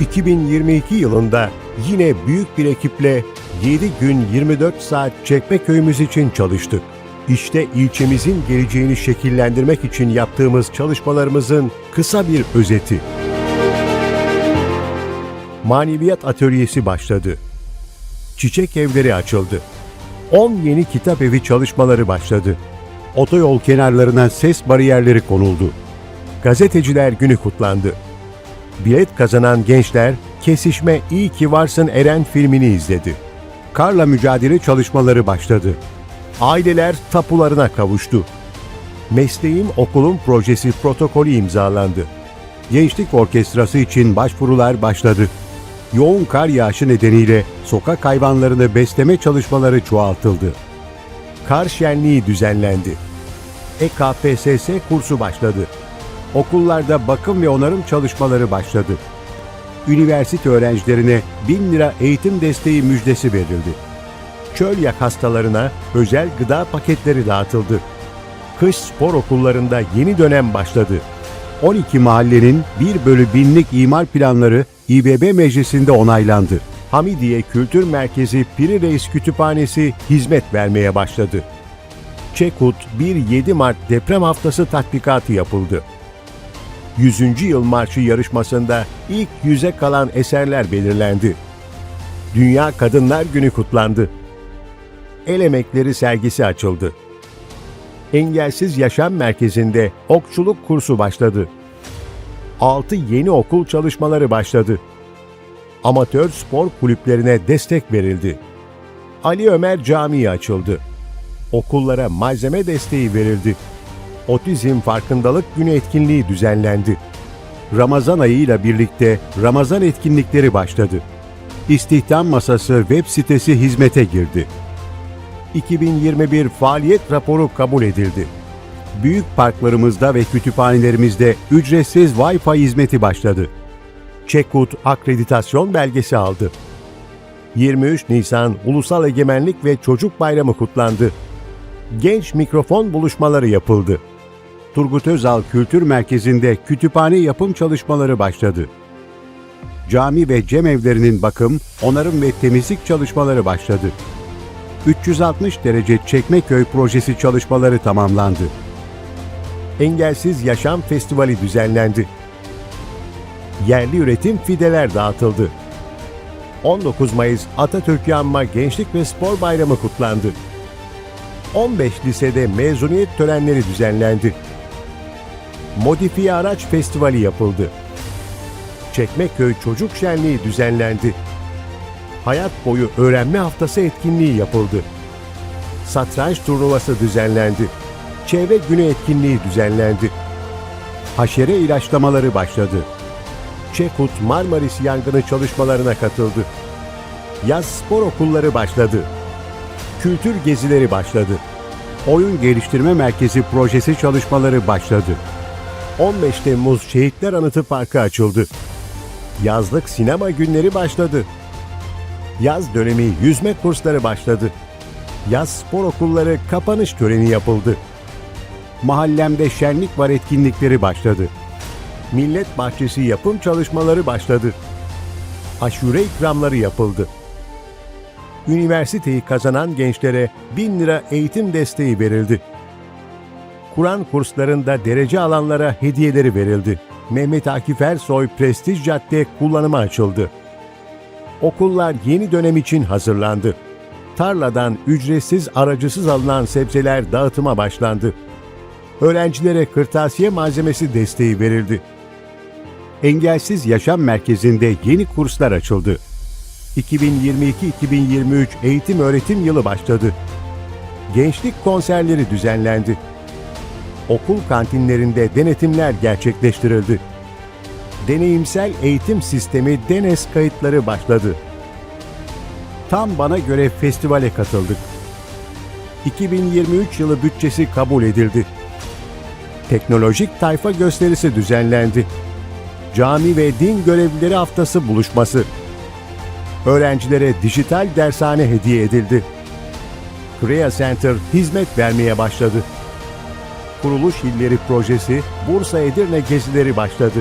2022 yılında yine büyük bir ekiple 7 gün 24 saat Çekmeköy'ümüz için çalıştık. İşte ilçemizin geleceğini şekillendirmek için yaptığımız çalışmalarımızın kısa bir özeti. Maneviyat atölyesi başladı. Çiçek evleri açıldı. 10 yeni kitap evi çalışmaları başladı. Otoyol kenarlarına ses bariyerleri konuldu. Gazeteciler günü kutlandı. Bilet kazanan gençler Kesişme İyi Ki Varsın Eren filmini izledi. Karla mücadele çalışmaları başladı. Aileler tapularına kavuştu. Mesleğim Okulum projesi protokolü imzalandı. Gençlik Orkestrası için başvurular başladı. Yoğun kar yağışı nedeniyle sokak hayvanlarını besleme çalışmaları çoğaltıldı. Kar şenliği düzenlendi. EKPSS kursu başladı. Okullarda bakım ve onarım çalışmaları başladı. Üniversite öğrencilerine 1000 lira eğitim desteği müjdesi verildi. Çöl yak hastalarına özel gıda paketleri dağıtıldı. Kış spor okullarında yeni dönem başladı. 12 mahallenin 1 bölü binlik imar planları İBB meclisinde onaylandı. Hamidiye Kültür Merkezi Piri Reis Kütüphanesi hizmet vermeye başladı. Çekut 1-7 Mart deprem haftası tatbikatı yapıldı. 100. Yıl Marşı yarışmasında ilk yüze kalan eserler belirlendi. Dünya Kadınlar Günü kutlandı. El Emekleri sergisi açıldı. Engelsiz Yaşam Merkezi'nde okçuluk kursu başladı. 6 yeni okul çalışmaları başladı. Amatör spor kulüplerine destek verildi. Ali Ömer Camii açıldı. Okullara malzeme desteği verildi. Otizm Farkındalık Günü etkinliği düzenlendi. Ramazan ayıyla birlikte Ramazan etkinlikleri başladı. İstihdam Masası web sitesi hizmete girdi. 2021 faaliyet raporu kabul edildi. Büyük parklarımızda ve kütüphanelerimizde ücretsiz Wi-Fi hizmeti başladı. Çekut akreditasyon belgesi aldı. 23 Nisan Ulusal Egemenlik ve Çocuk Bayramı kutlandı. Genç mikrofon buluşmaları yapıldı. Turgut Özal Kültür Merkezi'nde kütüphane yapım çalışmaları başladı. Cami ve cemevlerinin bakım, onarım ve temizlik çalışmaları başladı. 360 derece Çekmeköy projesi çalışmaları tamamlandı. Engelsiz Yaşam Festivali düzenlendi. Yerli üretim fideler dağıtıldı. 19 Mayıs Atatürk Yanma Gençlik ve Spor Bayramı kutlandı. 15 lisede mezuniyet törenleri düzenlendi. Modifiye Araç Festivali yapıldı. Çekmeköy Çocuk Şenliği düzenlendi. Hayat boyu öğrenme haftası etkinliği yapıldı. Satranç turnuvası düzenlendi. Çevre günü etkinliği düzenlendi. Haşere ilaçlamaları başladı. Çekut Marmaris yangını çalışmalarına katıldı. Yaz spor okulları başladı. Kültür gezileri başladı. Oyun Geliştirme Merkezi projesi çalışmaları başladı. 15 Temmuz Şehitler Anıtı Parkı açıldı. Yazlık sinema günleri başladı. Yaz dönemi yüzme kursları başladı. Yaz spor okulları kapanış töreni yapıldı. Mahallemde şenlik var etkinlikleri başladı. Millet Bahçesi yapım çalışmaları başladı. Aşure ikramları yapıldı. Üniversiteyi kazanan gençlere 1000 lira eğitim desteği verildi. Kur'an kurslarında derece alanlara hediyeleri verildi. Mehmet Akif Ersoy Prestij Cadde kullanıma açıldı. Okullar yeni dönem için hazırlandı. Tarladan ücretsiz aracısız alınan sebzeler dağıtıma başlandı. Öğrencilere kırtasiye malzemesi desteği verildi. Engelsiz Yaşam Merkezi'nde yeni kurslar açıldı. 2022-2023 eğitim öğretim yılı başladı. Gençlik konserleri düzenlendi. Okul kantinlerinde denetimler gerçekleştirildi. Deneyimsel eğitim sistemi DENES kayıtları başladı. Tam bana göre festivale katıldık. 2023 yılı bütçesi kabul edildi. Teknolojik tayfa gösterisi düzenlendi. Cami ve din görevlileri haftası buluşması. Öğrencilere dijital dershane hediye edildi. Korea Center hizmet vermeye başladı. Kuruluş İlleri Projesi Bursa Edirne gezileri başladı.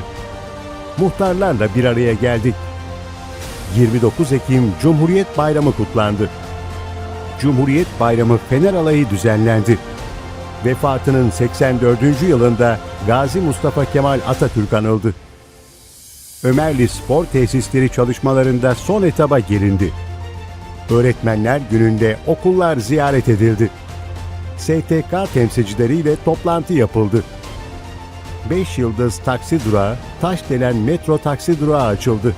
Muhtarlarla bir araya geldik. 29 Ekim Cumhuriyet Bayramı kutlandı. Cumhuriyet Bayramı Fener Alayı düzenlendi. Vefatının 84. yılında Gazi Mustafa Kemal Atatürk anıldı. Ömerli Spor Tesisleri çalışmalarında son etaba gelindi. Öğretmenler gününde okullar ziyaret edildi. STK temsilcileriyle toplantı yapıldı. 5 yıldız taksi durağı, Taşdelen metro taksi durağı açıldı.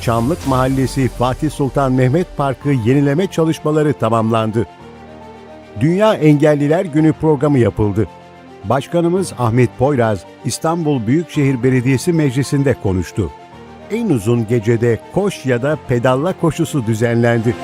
Çamlık Mahallesi Fatih Sultan Mehmet Parkı yenileme çalışmaları tamamlandı. Dünya Engelliler Günü programı yapıldı. Başkanımız Ahmet Poyraz, İstanbul Büyükşehir Belediyesi Meclisi'nde konuştu. En uzun gecede koş ya da pedalla koşusu düzenlendi.